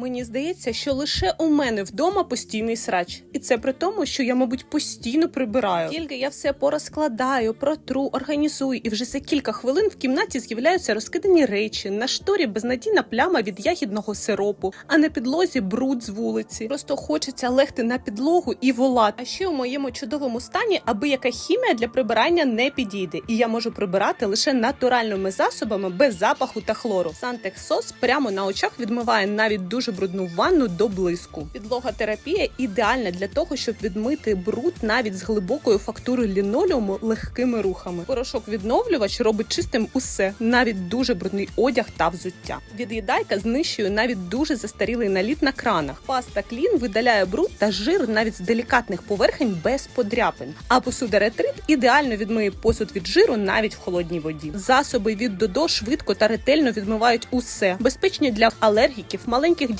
Мені здається, що лише у мене вдома постійний срач, і це при тому, що я, мабуть, постійно прибираю. Тільки я все порозкладаю, протру, організую, і вже за кілька хвилин в кімнаті з'являються розкидані речі. На шторі безнадійна пляма від ягідного сиропу, а на підлозі бруд з вулиці. Просто хочеться легти на підлогу і волати. А ще у моєму чудовому стані, аби яка хімія для прибирання не підійде, і я можу прибирати лише натуральними засобами без запаху та хлору. Сантексос прямо на очах відмиває навіть дуже брудну ванну до блиску. Підлога терапія ідеальна для того, щоб відмити бруд навіть з глибокою фактурою лінолеуму легкими рухами. Порошок відновлювач робить чистим усе, навіть дуже брудний одяг та взуття. Від'їдайка знищує навіть дуже застарілий наліт на кранах. Паста клін видаляє бруд та жир навіть з делікатних поверхень без подряпин. А посудеретрит ідеально відмиє посуд від жиру навіть в холодній воді. Засоби від додо швидко та ретельно відмивають усе, безпечні для алергіків, маленьких